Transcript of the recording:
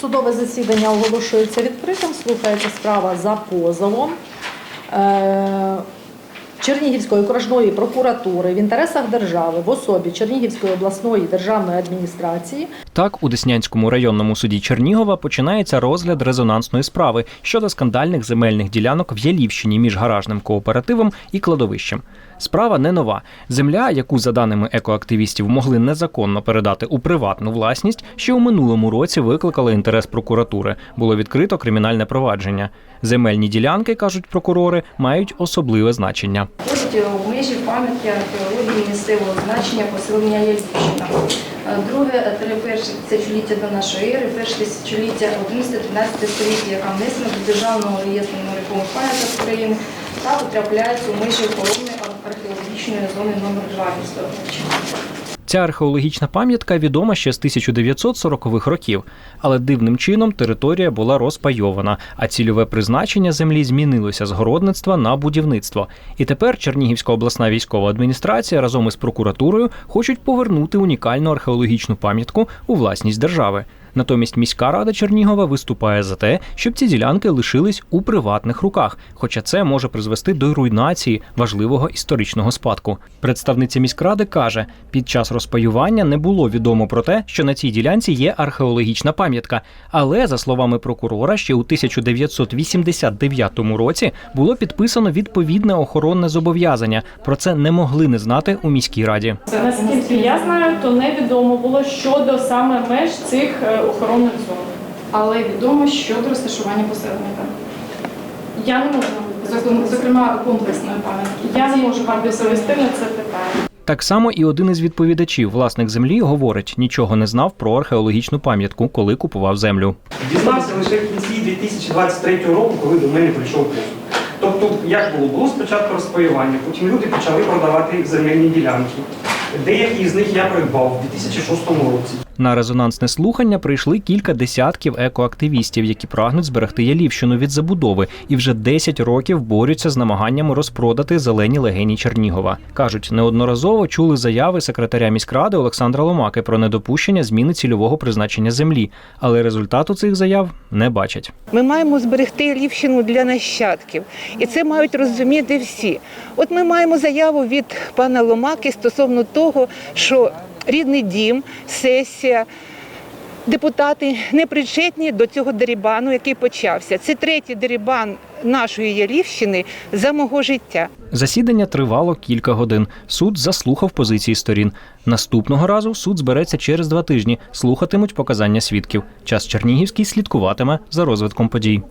Судове засідання оголошується відкритим. Слухається справа за позовом. Е, Чернігівської окружної прокуратури в інтересах держави в особі Чернігівської обласної державної адміністрації Так, у Деснянському районному суді Чернігова починається розгляд резонансної справи щодо скандальних земельних ділянок в Ялівщині між гаражним кооперативом і кладовищем. Справа не нова. Земля, яку за даними екоактивістів могли незаконно передати у приватну власність, ще у минулому році викликала інтерес прокуратури. Було відкрито кримінальне провадження. Земельні ділянки, кажуть прокурори, мають особливе значення. Входить у межі пам'ятки археології місцевого значення поселення Ялівщина. Е, Друге, три перше тисячоліття до нашої ери, перше тисячоліття 11-13 століття, яка внесена до Державного реєстру нерухомих пам'яток України та потрапляється у межі охорони археологічної зони номер 2 міста Ця археологічна пам'ятка відома ще з 1940-х років, але дивним чином територія була розпайована, а цільове призначення землі змінилося з городництва на будівництво. І тепер Чернігівська обласна військова адміністрація разом із прокуратурою хочуть повернути унікальну археологічну пам'ятку у власність держави. Натомість міська рада Чернігова виступає за те, щоб ці ділянки лишились у приватних руках, хоча це може призвести до руйнації важливого історичного спадку. Представниця міськради каже, під час розпаювання не було відомо про те, що на цій ділянці є археологічна пам'ятка. Але за словами прокурора, ще у 1989 році було підписано відповідне охоронне зобов'язання. Про це не могли не знати у міській раді. Наскільки я знаю, то невідомо було щодо саме меж цих е, охоронних зон. Але відомо щодо розташування поселення. Я не можу Зокрема- Зокрема, комплексної пам'ятки. я не можу вам відповісти на це питання. Так само і один із відповідачів, власник землі, говорить, нічого не знав про археологічну пам'ятку, коли купував землю. Дізнався лише в кінці 2023 року, коли до мене прийшов позов. Тобто, як було? Було спочатку розпаювання, потім люди почали продавати земельні ділянки. Деякі з них я придбав у 2006 році. На резонансне слухання прийшли кілька десятків екоактивістів, які прагнуть зберегти Ялівщину від забудови і вже 10 років борються з намаганнями розпродати зелені легені Чернігова. кажуть, неодноразово чули заяви секретаря міськради Олександра Ломаки про недопущення зміни цільового призначення землі, але результату цих заяв не бачать. Ми маємо зберегти Лівщину для нащадків, і це мають розуміти всі. От ми маємо заяву від пана Ломаки стосовно того, що рідний дім, сесія. Депутати не причетні до цього дерибану, який почався. Це третій дерибан нашої Ялівщини за мого життя. Засідання тривало кілька годин. Суд заслухав позиції сторін. Наступного разу суд збереться через два тижні. Слухатимуть показання свідків. Час Чернігівський слідкуватиме за розвитком подій.